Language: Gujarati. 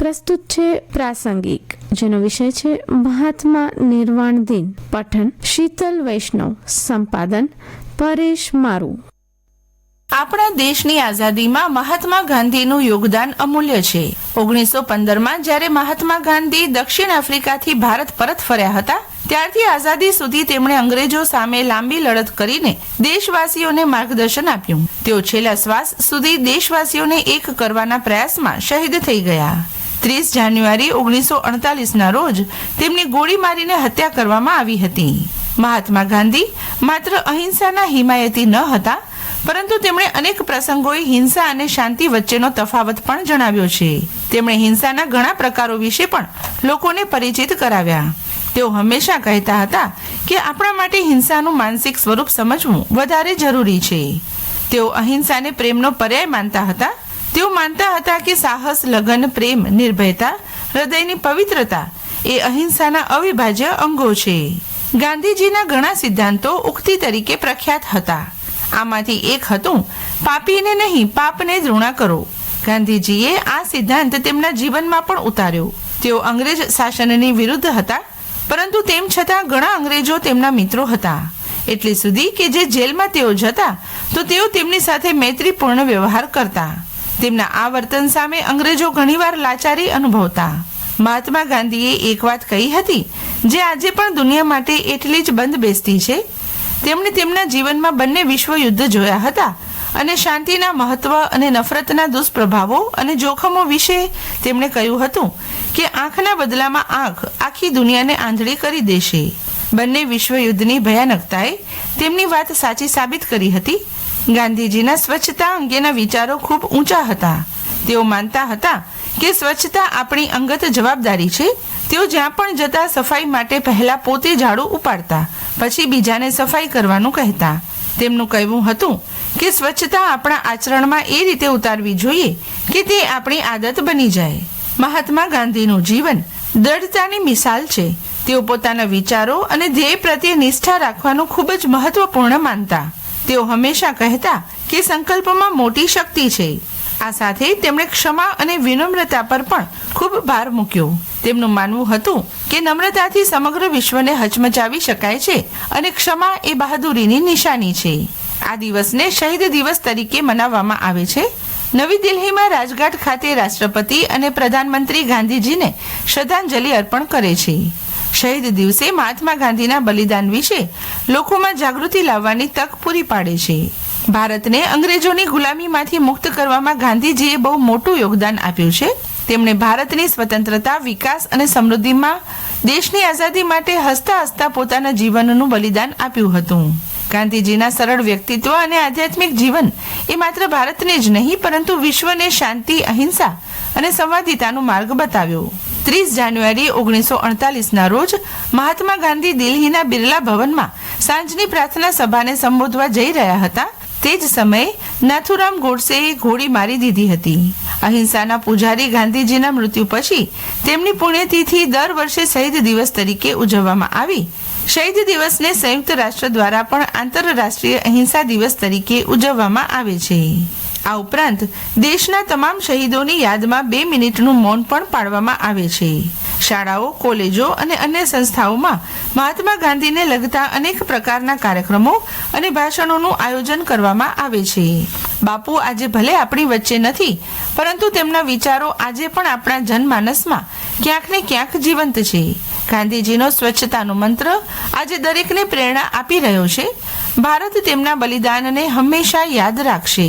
પ્રસ્તુત છે પ્રાસંગિક, જેનો વિષય છે મહાત્મા નિર્વાણ દિન. પઠન શીતલ વૈષ્ણવ, સંપાદન પરેશ મારું. આપણા દેશની આઝાદીમાં મહાત્મા ગાંધીનું યોગદાન અમૂલ્ય છે. ઓગણીસો પંદરમાં જ્યારે મહાત્મા ગાંધી દક્ષિણ આફ્રિકાથી ભારત પરત ફર્યા હતા, ત્યારથી આઝાદી સુધી તેમણે અંગ્રેજો સામે લાંબી લડત કરીને દેશવાસીઓને માર્ગદર્શન આપ્યું. તેઓ છેલ્લા શ્વાસ સુધી દેશવાસીઓને એક કરવાના પ્રયાસમાં શહીદ થઈ ગયા. ત્રીસ જાન્યુઆરી ઓગણીસો અડતાલીસના રોજ તેમની ગોળી મારીને હત્યા કરવામાં આવી હતી. મહાત્મા ગાંધી માત્ર અહિંસાના હિમાયતી ન હતા, પરંતુ તેમણે અનેક પ્રસંગોએ હિંસા અને શાંતિ વચ્ચેનો તફાવત પણ જણાવ્યો છે. તેમણે હિંસાના ઘણા પ્રકારો વિશે પણ લોકોને પરિચિત કરાવ્યા. તેઓ હંમેશા કહેતા હતા કે આપણા માટે હિંસાનું માનસિક સ્વરૂપ સમજવું વધારે જરૂરી છે. તેઓ અહિંસાને પ્રેમનો પર્યાય માનતા હતા તેઓ માનતા હતા કે સાહસ, લગન, પ્રેમ, નિર્ભયતા, હૃદયની પવિત્રતા એ અહિંસાના અવિભાજ્ય અંગો છે. ગાંધીજીના ઘણા સિદ્ધાંતો ઉક્તિ તરીકે પ્રખ્યાત હતા. આમાંથી એક હતું, પાપીને નહીં, પાપને ધૃણા કરો. ગાંધીજીએ આ સિદ્ધાંત તેમના જીવનમાં પણ ઉતાર્યો. તેઓ અંગ્રેજ શાસનની વિરુદ્ધ હતા, પરંતુ તેમ છતાં ઘણા અંગ્રેજો તેમના મિત્રો હતા. એટલી સુધી કે જે જેલમાં તેઓ જતા, તો તેઓ તેમની સાથે મૈત્રીપૂર્ણ વ્યવહાર કરતા. તેમના આ વર્તન સામે અંગ્રેજો ઘણીવાર લાચારી અનુભવતા. મહાત્મા ગાંધીએ એક વાત કહી હતી, જે આજે પણ દુનિયા માટે એટલી જ બંધ બેસતી છે. તેમણે તેમના જીવનમાં બંને વિશ્વ યુદ્ધ જોયા હતા અને શાંતિના મહત્વ અને નફરતના દુષ્પ્રભાવો અને જોખમો વિશે તેમણે કહ્યું હતું કે આંખના બદલામાં આંખ આખી દુનિયાને આંધળી કરી દેશે. બંને વિશ્વ યુદ્ધની ભયાનકતાએ તેમની વાત સાચી સાબિત કરી હતી ગાંધીજીના સ્વચ્છતા અંગેના વિચારો ખૂબ ઊંચા હતા. તેઓ માનતા હતા કે સ્વચ્છતા આપણી અંગત જવાબદારી છે. તેઓ જ્યાં પણ જતા સફાઈ માટે પહેલા પોતે ઝાડુ ઉપાડતા, પછી બીજાને સફાઈ કરવાનું કહેતા. તેમનું કહેવું હતું કે સ્વચ્છતા આપણા આચરણમાં એ રીતે ઉતારવી જોઈએ કે તે આપણી આદત બની જાય. મહાત્મા ગાંધીનું જીવન દ્રઢતાની મિસાલ છે. તેઓ પોતાના વિચારો અને ધ્યેય પ્રત્યે નિષ્ઠા રાખવાનું ખૂબ જ મહત્વપૂર્ણ માનતા. તેઓ હંમેશા કહેતા કે સંકલ્પમાં મોટી શક્તિ છે. આ સાથે તેમણે ક્ષમા અને વિનમ્રતા પર પણ ખૂબ ભાર મૂક્યો. તેમનું માનવું હતું કે નમ્રતાથી સમગ્ર વિશ્વને હચમચાવી શકાય છે અને ક્ષમા એ બહાદુરીની નિશાની છે. આ દિવસને શહીદ દિવસ તરીકે મનાવવામાં આવે છે. નવી દિલ્હીમાં રાજઘાટ ખાતે રાષ્ટ્રપતિ અને પ્રધાનમંત્રી ગાંધીજીને શ્રદ્ધાંજલિ અર્પણ કરે છે. શહીદ દિવસે મહાત્મા ગાંધીના બલિદાન વિશે લોકોમાં જાગૃતિ લાવવાની તક પૂરી પાડે છે. ભારતને અંગ્રેજોની ગુલામીમાંથી મુક્ત કરવામાં ગાંધીજીએ બહુ મોટું યોગદાન આપ્યું છે. તેમણે ભારતની સ્વતંત્રતા, વિકાસ અને સમૃદ્ધિમાં દેશની આઝાદી માટે હસતા હસતા પોતાના જીવનનું બલિદાન આપ્યું હતું. ગાંધીજીના સરળ વ્યક્તિત્વ અને આધ્યાત્મિક જીવન એ માત્ર ભારતને જ નહીં, પરંતુ વિશ્વને શાંતિ, અહિંસા અને સંવાદિતાનો માર્ગ બતાવ્યો. ત્રીસ જાન્યુઆરી ઓગણીસો અડતાલીસના રોજ મહાત્મા ગાંધી દિલ્હીના બિરલા ભવનમાં સાંજની પ્રાર્થના સભાને સંબોધવા જઈ રહ્યા હતા. તે જ સમયે નાથુરામ ગોડસેએ ગોળી મારી દીધી હતી. અહિંસાના પૂજારી ગાંધીજીના મૃત્યુ પછી તેમની પુણ્યતિથિ દર વર્ષે શહીદ દિવસ તરીકે ઉજવવામાં આવી. શહીદ દિવસને સંયુક્ત રાષ્ટ્ર દ્વારા પણ આંતરરાષ્ટ્રીય અહિંસા દિવસ તરીકે ઉજવવામાં આવે છે. આ ઉપરાંત દેશના તમામ શહીદોની યાદમાં બે મિનિટનું મૌન પણ પાડવામાં આવે છે. શાળાઓ, કોલેજો અને અન્ય સંસ્થાઓમાં મહાત્મા ગાંધીને લગતા અનેક પ્રકારના કાર્યક્રમો અને ભાષણોનું આયોજન કરવામાં આવે છે. બાપુ આજે ભલે આપણી વચ્ચે નથી, પરંતુ તેમના વિચારો આજે પણ આપણા જનમાનસમાં ક્યાંક ને ક્યાંક જીવંત છે. ગાંધીજીનો સ્વચ્છતાનો મંત્ર આજે દરેકને પ્રેરણા આપી રહ્યો છે. ભારત તેમના બલિદાનને હંમેશા યાદ રાખશે.